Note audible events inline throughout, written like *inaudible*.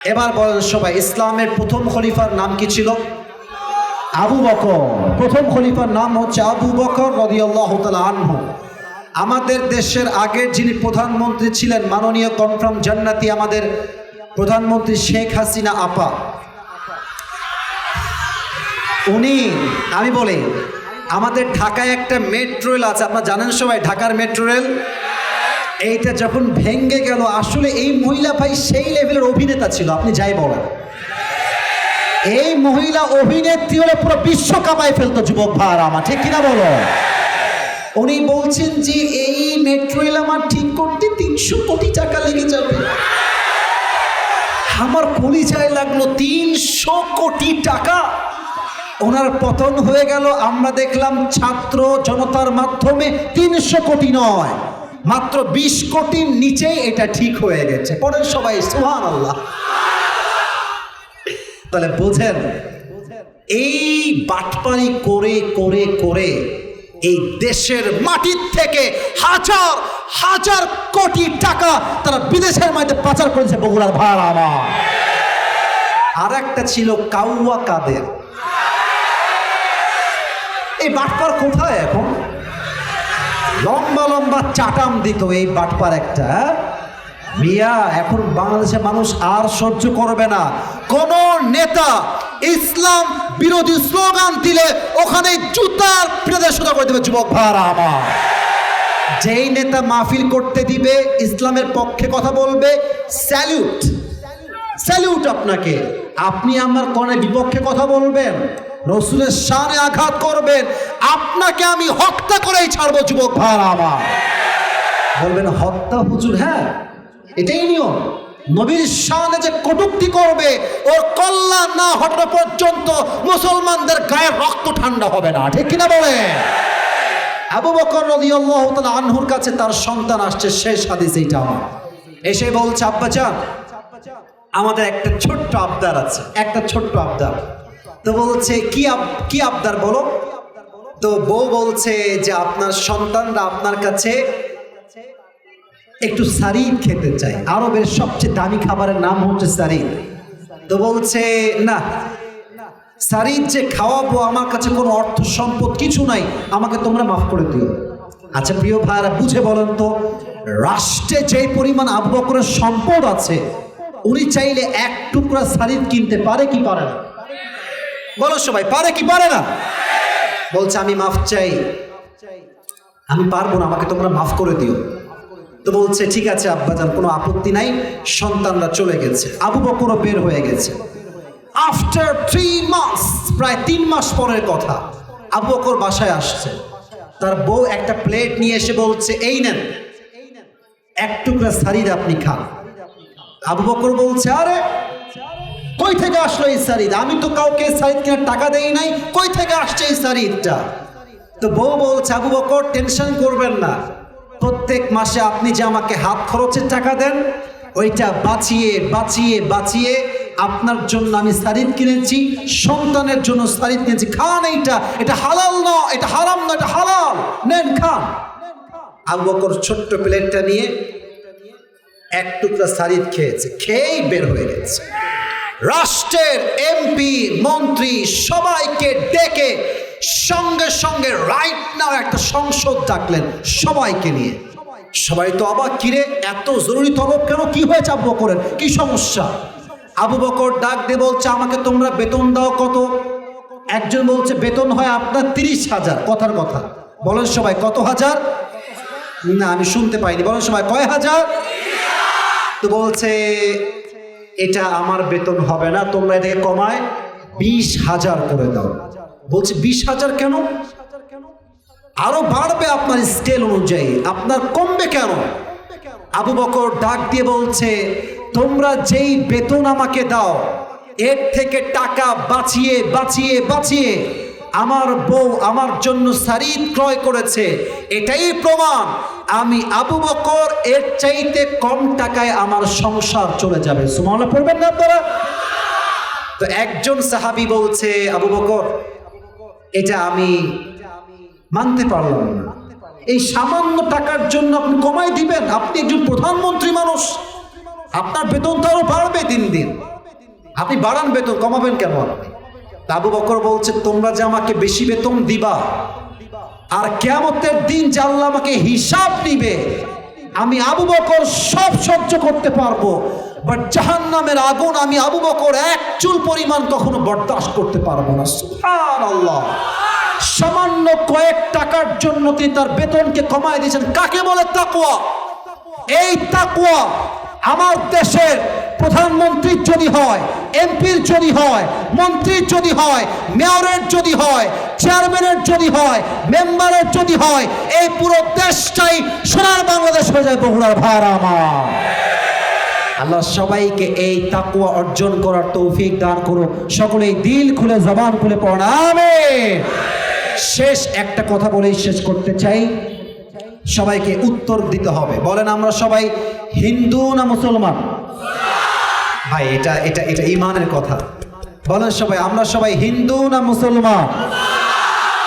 এবার বলেন সবাই, ইসলামের প্রথম খলিফার নাম কি ছিল? আবু বকর। প্রথম খলিফার নাম হচ্ছে আবু বকর রদিয়াল্লাহ আনহু। আমাদের দেশের আগের যিনি প্রধানমন্ত্রী ছিলেন, মাননীয় কনফার্ম জান্নাতি আমাদের প্রধানমন্ত্রী শেখ হাসিনা আপা। উনি, আমি বলি, আমাদের ঢাকায় একটা মেট্রো রেল আছে, আপনারা জানেন সবাই ঢাকার মেট্রো রেল? এইটা যখন ভেঙ্গে গেল, আসলে এই মহিলা ভাই সেই লেভেলের অভিনেতা ছিল, আপনি যাই বলেন। এই মহিলা অভিনেত্রী হলে পুরো বিশ্ব কাঁপায় ফেলতো যুবক ভাই আমার, ঠিক কিনা বলো? উনি বলছেন যে, এই মেট্রো আমার ঠিক করতে তিনশো কোটি টাকা লেগে যাবে। আমার কলিজায় লাগল তিনশো কোটি টাকা। ওনার পতন হয়ে গেল, আমরা দেখলাম ছাত্র জনতার মাধ্যমে তিনশো কোটি নয়। মাত্র বিশ কোটির নিচেই এটা ঠিক হয়ে গেছে। পরের সবাই সুহান আল্লাহ তাহলে বোঝেন, এই বাটপারি করে করে করে এই দেশের মাটির থেকে হাজার হাজার কোটি টাকা তারা বিদেশের মাটিতে পাচার করেছে, বগুড়ার ভাড়া আমার। আর একটা ছিল কাউয়া কাদের। এই বাটপার কোথায় এখন? লম্বা লম্বা চাটাম দিত এই বাটপার একটা? মিয়া, এখন বাংলাদেশের মানুষ আর সহ্য করবে না। কোন নেতা ইসলাম বিরোধী স্লোগান দিলে ওখানে জুতার সোজা করে দেবে, যুবক ভাড়া আমার। যেই নেতা মাহফিল করতে দিবে, ইসলামের পক্ষে কথা বলবে স্যালিউট স্যালিউট আপনাকে। আপনি আমার কনে বিপক্ষে কথা বলবেন। রসুলের শানে আঘাত করবেন, আপনাকে আমি হত্যা করেই ছাড়বো, যুবক ভাড়া আমার। বলবেন, হত্যা হুজুর হ্যাঁ এটাই নিয়ম। নবীর শানে যে কটুক্তি করবে, ওর কল্যাণ না হটানো পর্যন্ত মুসলমানদের গায়ের রক্ত ঠান্ডা হবে না, ঠিক কিনা বলে আবু বকর রাদিয়াল্লাহু তাআলা আনহুর কাছে তার সন্তান আসছে, শেষ হাদিস এইটা আমার। এসে বলছে আব্বাজান আমাদের একটা ছোট্ট আবদার আছে, একটা ছোট্ট আবদার। তো বলছে, কি কি আবদার বলো? তো বউ বলছে যে, আপনার সন্তানরা আপনার কাছে একটু সারিদ খেতে চাই আরবের সবচেয়ে দামি খাবারের নাম হচ্ছে সারিদ। তো বলছে, না, সারিদ যে খাওয়াবো, আমার কাছে কোনো অর্থ সম্পদ কিছু নাই। আমাকে তোমরা মাফ করে দিও। আচ্ছা প্রিয় ভাইরা বুঝে বলেন তো, রাষ্ট্রে যে পরিমাণ আবু বকরের সম্পদ আছে, উনি চাইলে এক টুকরা সারিদ কিনতে পারে কি পারে না? বলো সবাই, পারে কি পারে না? বলছে, আমি মাফ চাই। আমি পারব না, আমাকে তোমরা মাফ করে দিও। তো বলছে, ঠিক আছে আব্বাজান, কোনো আপত্তি নাই, সন্তানরা চলে গেছে, আবু বকরও বের হয়ে গেছে। আফটার থ্রি মাস প্রায় তিন মাস পরের কথা, আবু বকর বাসায় আসছে। তার বউ একটা প্লেট নিয়ে এসে বলছে, এই নেন, এক টুকরা সারিদ আপনি খান। আবু বকর বলছে, আরে কই থেকে আসলো এই সারিদ? আমি তো কাউকে সারিদ কেনার টাকা দেই নাই। কই থেকে আসছে এই সারিদটা? তো বউ বলছে, আবু বকর, টেনশন করবেন না। প্রত্যেক মাসে আপনি যে আমাকে হাত খরচের টাকা দেন, ওইটা বাঁচিয়ে বাঁচিয়ে বাঁচিয়ে আপনার জন্য আমি সারিদ কিনেছি, সন্তানের জন্য সারিদ কিনেছি। খান এইটা। এটা হালাল না, এটা হারাম না, এটা হালাল। নেন, খান। আবু বকর ছোট্ট প্লেটটা নিয়ে এক টুকরা সারিদ খেয়েছে। খেয়েই বের হয়ে গেছে। রাষ্ট্রের এমপি মন্ত্রী সবাইকে ডেকে সঙ্গে সঙ্গে রাইট নাও একটা সংসদ ডাকলেন সবাইকে নিয়ে। সবাই তো অবাক, কিরে, এত জরুরি তলব কেন? কি হয়েছে আবু বকরের? কি সমস্যা? আবু বকর ডাক দিয়ে বলছে, আমাকে তোমরা বেতন দাও কত? একজন বলছে, বেতন হয় আপনার তিরিশ হাজার। কথার কথা। বলেন সবাই, কত হাজার? না, আমি শুনতে পাইনি। বলেন সবাই, কয় হাজার? তো বলছে এটা আমার বেতন হবে না, তোমরা এটাকে কমায় বিশ হাজার করে দাও। বলছি, বিশ হাজার কেন? আরও বাড়বে আপনার স্কেল অনুযায়ী। আপনার কমবে কেন? আবু বকর ডাক দিয়ে বলছে, তোমরা যেই বেতন আমাকে দাও, এর থেকে টাকা বাঁচিয়ে বাঁচিয়ে বাঁচিয়ে আমার বউ আমার জন্য সারিদ ক্রয় করেছে, এটাই প্রমাণ। আমি আবু বকর এর চাইতে কম টাকায় আমার সংসার চলে যাবে। সুমালা পড়বেন না আপনারা? তো একজন সাহাবি বলছে, আবু বকর, এটা আমি মানতে পারলাম না। এই সামান্য টাকার জন্য আপনি কমাই দিবেন। আপনি একজন প্রধানমন্ত্রী মানুষ। আপনার বেতন তো আরও বাড়বে দিন দিন। আপনি বাড়ান বেতন, কমাবেন কেন আপনি? আবু বকর বলছে, তোমরা যে আমাকে বেশি বেতন দিবা, আর কেমতের দিন যে আল্লাহ আমাকে হিসাব নিবে আমি আবু বকর সব সহ্য করতে পারব। বাট জাহান নামের আগুন আমি আবু বকর এক চুল পরিমাণ কখনো বরদাস্ত করতে পারব না। সুবহানাল্লাহ। সামান্য কয়েক টাকার জন্য তিনি তার বেতনকে কমায় দিয়েছেন। কাকে বলে তাকুয়া এই তাকুয়া আমার দেশের প্রধানমন্ত্রীর যদি হয়, এমপির যদি হয়, মন্ত্রীর যদি হয়, মেয়রের যদি হয়, চেয়ারম্যানের যদি হয়, মেম্বারের যদি হয়, এই পুরো দেশটাই সোনার বাংলাদেশ হয়ে যায় বগুড়ার ভাড়া আমার। আল্লাহ সবাইকে এই তাকুয়া অর্জন করার তৌফিক দান করো সকলেই দিল খুলে, জবান খুলে আমিন। শেষ একটা কথা বলেই শেষ করতে চাই। সবাইকে উত্তর দিতে হবে। বলেন আমরা সবাই হিন্দু না মুসলমান? ভাই, এটা এটা এটা ইমানের কথা। বলেন সবাই, আমরা সবাই হিন্দু না মুসলমান?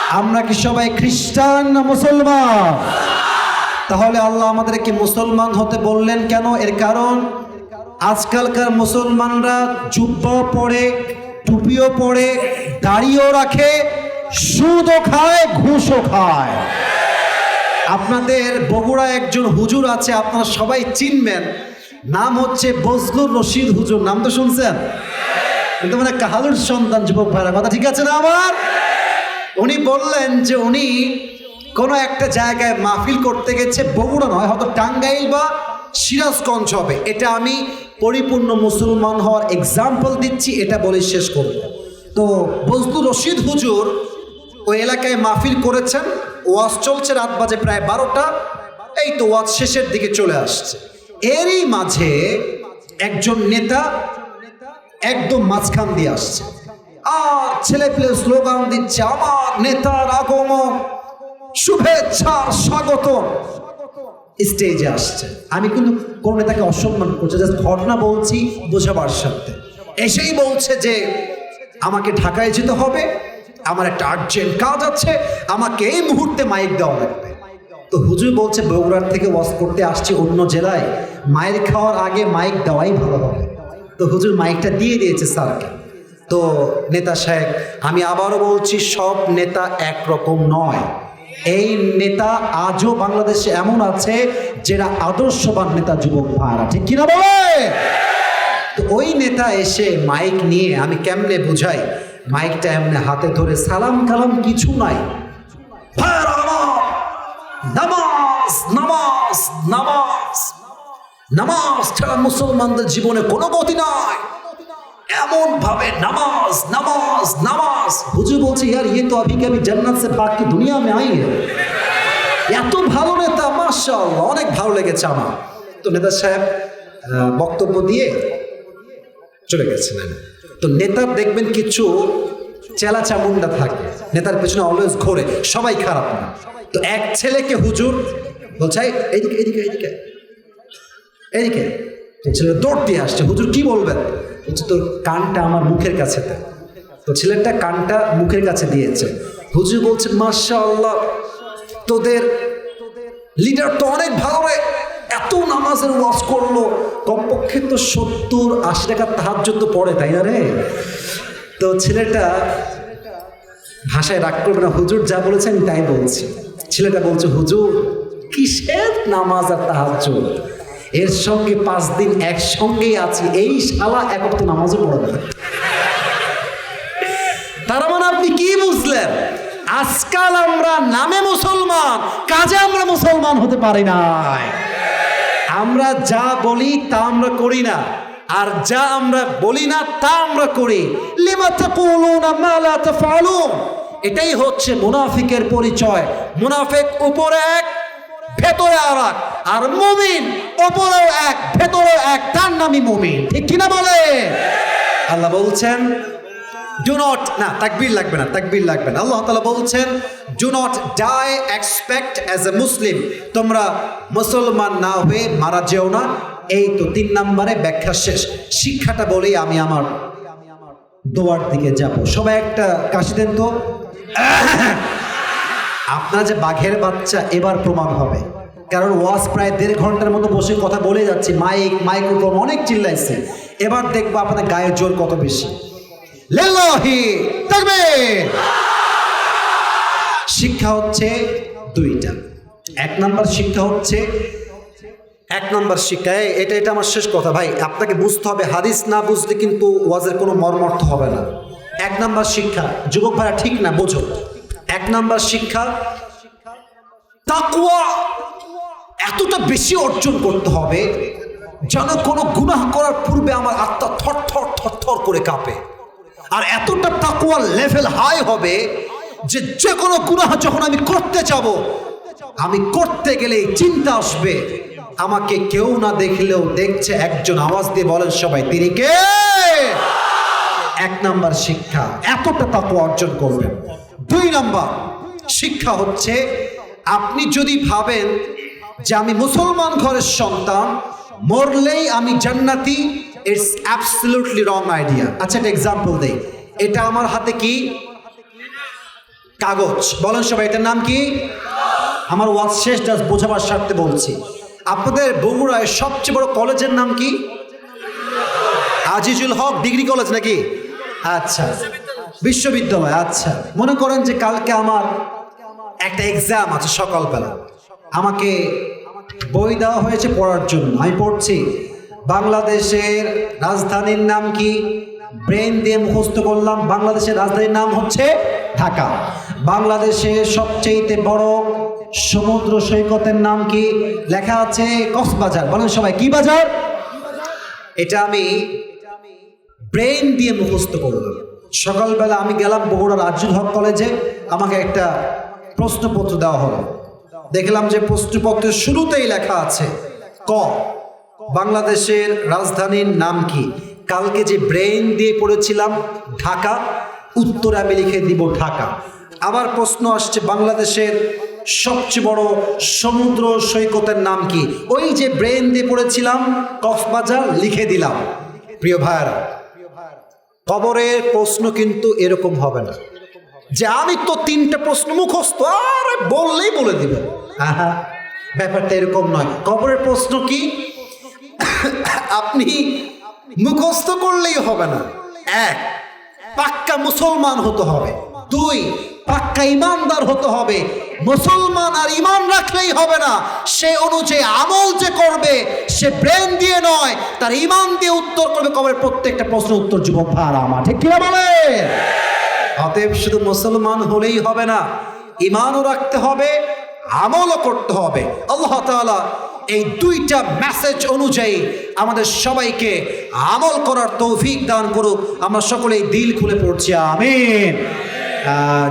আমরা কি সবাই খ্রিস্টান না মুসলমান? তাহলে আল্লাহ আমাদেরকে মুসলমান হতে বললেন কেন? এর কারণ, আজকালকার মুসলমানরা জুব্বা পড়ে টুপিও পড়ে দাড়িও রাখে, সুদও খায়, ঘুষও খায়। আপনাদের বগুড়া একজন হুজুর আছে, আপনারা সবাই চিনবেন। নাম হচ্ছে বজলুর রশিদ হুজুর। নাম তো শুনছেন? কিন্তু মানে কাহালুর সন্তান, যুবক ভাইরা, কথা ঠিক আছে না আমার? উনি বললেন যে উনি কোনো একটা জায়গায় মাহফিল করতে গেছে, বগুড়া নয়, হয়তো টাঙ্গাইল বা সিরাজগঞ্জ হবে। এটা আমি পরিপূর্ণ মুসলমান হওয়ার এক্সাম্পল দিচ্ছি, এটা বলে শেষ করব। তো বজলুর রশিদ হুজুর ওই এলাকায় মাহফিল করেছেন, ওয়াজ চলছে রাত বাজে প্রায় বারোটা। এই তো ওয়াজ শেষের দিকে চলে আসছে। এরই মাঝে একজন নেতা একদম মাঝখান দিয়ে আসছে। আর ছেলে পেলে স্লোগান দিচ্ছে, আমার নেতার আগমন, শুভেচ্ছা স্বাগত স্টেজে আসছে। আমি কিন্তু কোন নেতাকে অসম্মান করছি, জাস্ট ঘটনা বলছি বোঝাবার সাথে। এসেই বলছে যে, আমাকে ঢাকায় যেতে হবে, আমার একটা আর্জেন্ট কাজ আছে, আমাকে এই মুহূর্তে মাইক দেওয়া লাগবে। তো হুজুর বলছে বগুড়ার থেকে ওয়াজ করতে আসছি অন্য জেলায়। মায়ের খাওয়ার আগে মাইক দেওয়াই ভালো হবে। তো হুজুর মাইকটা দিয়ে দিয়েছে স্যারকে। তো নেতা সাহেব আমি আবারও বলছি সব নেতা একরকম নয়। এই নেতা আজও বাংলাদেশে এমন আছে যারা আদর্শবান নেতা যুবক ভাইরা ঠিক কিনা বলে? তো ওই নেতা এসে মাইক নিয়ে আমি কেমনে বুঝাই? মাইকটা এমনি হাতে ধরে সালাম কালাম কিছু নাই। আমার, নামাজ নামাজ নামাজ। নামাজ ছাড়া মুসলমানদের জীবনে কোনো গতি নাই। এমন ভাবে নামাজ নামাজ নামাজ। হুজুর বলছি, ইয়ার ইয়ে তো আভি কাবি জান্নাত সে পাক কি দুনিয়া মে আই এত ভালো নেতা, মাশাআল্লাহ, অনেক ভালো লেগেছে আমার। তো নেতা সাহেব বক্তব্য দিয়ে চলে গেছিলেন। তো নেতার দেখবেন কিছু চেলা চামুন্ডা থাকে। নেতার পেছনে অলওয়েজ ঘোরে। সবাই খারাপ না। তো এক ছেলেকে হুজুর বলছে "এই, এইদিকে এদিকে এইদিকে এইদিকে তো ছেলে দৌড় দিয়ে আসছে হুজুর কি বলবেন? বলছে তোর কানটা আমার মুখের কাছে দে। তো ছেলেটা কানটা মুখের কাছে দিয়েছে। হুজুর বলছে মাশা আল্লাহ তোদের লিডার তো অনেক ভালো রে। এত নামাজের ওয়াজ করল। কমপক্ষে তো সত্তর আশি টাকা তাহার তো পড়ে তাই না রে? তো ছেলেটা ভাষায় রাগ করবে না হুজুর যা বলেছে আমি তাই বলছি। ছেলেটা বলছে, হুজুর, কিসের নামাজ আর তাহাজ এর সঙ্গে পাঁচ দিন একসঙ্গেই আছি, এই শালা এক তো নামাজও পড়বে তার মানে আপনি কি বুঝলেন? আজকাল আমরা নামে মুসলমান, কাজে আমরা মুসলমান হতে পারি না আমরা যা বলি তা আমরা করি না, আর যা আমরা বলি না তা আমরা করি। লিমা তাকুলুনা মা লা এটাই হচ্ছে মুনাফিকের পরিচয়। মুনাফিক উপরে এক, ভেতরে আর এক। আর মুমিন উপরেও এক, ভেতরেও এক, তার নামই মুমিন। ঠিক কিনা বলে? আল্লাহ বলছেন ডু নট না, তাকবীর লাগবে না, তাকবীর লাগবে না। আল্লাহ তাআলা বলছেন do not die except as a Muslim তোমরা মুসলমান না হয়ে মারা যেও না। এই তো তিন নম্বরে ব্যাখ্যা শেষ। শিক্ষাটা বলেই আমি আমার দোয়ার দিকে যাব। সবাই একটা কাশি দেন তো। *laughs* আপনার যে বাঘের বাচ্চা, এবার প্রমাণ হবে। কারণ ওয়াজ প্রায় দেড় ঘণ্টার মতো বসে কথা বলে যাচ্ছে। মাইক, মাইক্রোফোন অনেক চিল্লাইছে। এবার দেখব আপনাদের গায়ের জোর কত বেশি। শিক্ষা হচ্ছে দুইটা। এক নাম্বার শিক্ষা হচ্ছে, এক নম্বর শিক্ষা। এটা এটা আমার শেষ কথা। ভাই, আপনাকে বুঝতে হবে, হাদিস না বুঝলে কিন্তু ওয়াজের কোনো মর্মর্থ হবে না। এক নাম্বার শিক্ষা, যুবক ভাইরা ঠিক না, বোঝো। এক নাম্বার শিক্ষা তাকুয়া এতটা বেশি অর্জন করতে হবে যেন কোনো গুনাহ করার পূর্বে আমার আত্মা থর থর থর থর করে কাঁপে। আর এতটা তাকুয়ার লেভেল হাই হবে যে যে কোনো গুনাহ যখন আমি করতে যাব, আমি করতে গেলে চিন্তা আসবে। আমাকে কেউ না দেখলেও দেখছে, একজন আওয়াজ দিয়ে বলেন সবাই, তিনি কে? এক নাম্বার শিক্ষা। এতটা তাকুয়া অর্জন করবেন। দুই নাম্বার শিক্ষা হচ্ছে, আপনি যদি ভাবেন যে আমি মুসলমান ঘরের সন্তান, মরলেই আমি জান্নাতি ইটস অ্যাবসলিউটলি রং আইডিয়া আচ্ছা একটা এক্সাম্পল দেই। এটা আমার হাতে কি? কাগজ। বলেন সবাই, এটার নাম কি? আমার ওয়াজ শেষ জাস্ট বোঝাবার স্বার্থে বলছি। আপনাদের বগুড়ায় সবচেয়ে বড় কলেজের নাম কি? আজিজুল হক, ডিগ্রি কলেজ নাকি? আচ্ছা। বিশ্ববিদ্যালয় আচ্ছা। মনে করেন যে কালকে আমার একটা এক্সাম আছে সকালবেলা। আমাকে বই দেওয়া হয়েছে পড়ার জন্য। আমি পড়ছি। বাংলাদেশের রাজধানীর নাম কি? ব্রেন দিয়ে মুখস্থ করলাম। বাংলাদেশের রাজধানীর নাম হচ্ছে ঢাকা। বাংলাদেশের সবচেয়ে বড় সমুদ্র সৈকতের নাম কি? লেখা আছে কক্সবাজার। বলেন সবাই, কি বাজার? এটা আমি ব্রেন দিয়ে মুখস্থ করলাম সকালবেলা আমি গেলাম বগুড়া রাজুল হক কলেজে, আমাকে একটা প্রশ্নপত্র দেওয়া হলো। দেখলাম যে প্রশ্নপত্রের শুরুতেই লেখা আছে, ক, বাংলাদেশের রাজধানীর নাম কি? কালকে যে ব্রেন দিয়ে পড়েছিলাম, ঢাকা, উত্তর আমি লিখে দিব ঢাকা। আবার প্রশ্ন আসছে, বাংলাদেশের সবচেয়ে বড় সমুদ্র সৈকতের নাম কি? ওই যে ব্রেন দিয়ে পড়েছিলাম, কক্সবাজার, লিখে দিলাম। প্রিয় ভাইয়ারা কবরের প্রশ্ন কিন্তু এরকম হবে না। যে আমি তো তিনটা প্রশ্ন মুখস্থ, আর বললেই বলে দিব। আহা, ব্যাপারটা এরকম নয়। কবরের প্রশ্ন কি? আপনি মুখস্থ করলেই হবে না। এক, পাক্কা মুসলমান হতে হবে। দুই পাক্কা ইমানদার হতে হবে। মুসলমান আর ইমান রাখলেই হবে না। সে অনুযায়ী আমল যে করবে, সে ব্রেন দিয়ে নয়, তার ইমান দিয়ে উত্তর করবে কবে প্রত্যেকটা প্রশ্ন উত্তর যুবক ভাড়া আমার। ঠিক কিনা বলে অতএব শুধু মুসলমান হলেই হবে না, ইমানও রাখতে হবে, আমলও করতে হবে। আল্লাহ তাআলা এই দুইটা মেসেজ অনুযায়ী আমাদের সবাইকে আমল করার তৌফিক দান করুক। আমরা সকলেই দিল খুলে পড়ছি, আমিন।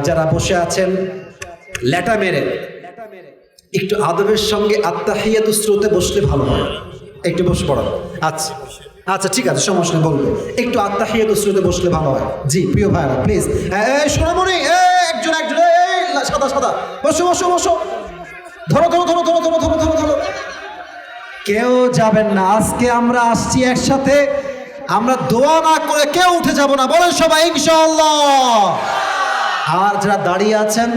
যারা বসে আছেন লেটা মেরে, একটু আদবের সঙ্গে আত্মাহিয়াত স্রোতে বসলে ভালো হয়। একটু বসে পড়ো আচ্ছা আচ্ছা ঠিক আছে, সমস্যা নেই, বলব। একটু আত্মাহিয়াত স্রোতে বসলে ভালো হয়। জি, প্রিয় ভাইরা প্লিজ সোনামণি একজন একজন সাদা সাদা। বসো বসো বসো। ধরো ধরো ধরো ধরো ধরো ধরো ধরো ধরো। কেউ যাবেন না। আজকে আমরা আসছি একসাথে। আমরা দোয়া না করে কেউ উঠে যাব না। বলেন সবাই, ইনশাআল্লাহ। আর যারা দাঁড়িয়ে আছেন,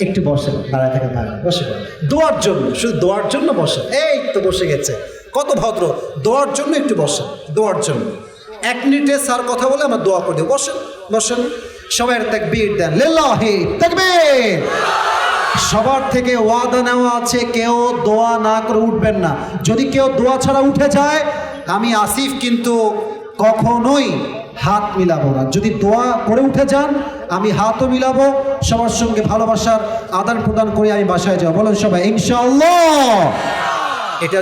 একটু বসেন, দাঁড়ায় থাকেন দাঁড়ায় বসে। দোয়ার জন্য, শুধু দোয়ার জন্য বসেন। এই তো বসে গেছে। কত ভদ্র। দোয়ার জন্য একটু বসেন, দোয়ার জন্য। এক মিনিটে স্যার কথা বলে আমরা দোয়া করে বসেন বসেন। সবাই তাকবীর দেন। লিল্লাহি তাকবীর। সবার থেকে ওয়াদা নেওয়া আছে, কেউ দোয়া না করে উঠবেন না। যদি কেউ দোয়া ছাড়া উঠে যায়, আমি আসিফ কিন্তু কখনোই হাত মিলাবো না। যদি দোয়া করে উঠে যান, আমি হাতও মিলাবো, সবার সঙ্গে ভালোবাসার আদান প্রদান করে আমি বাসায় যাব। বলেন সবাই ইনশাল্লাহ এটা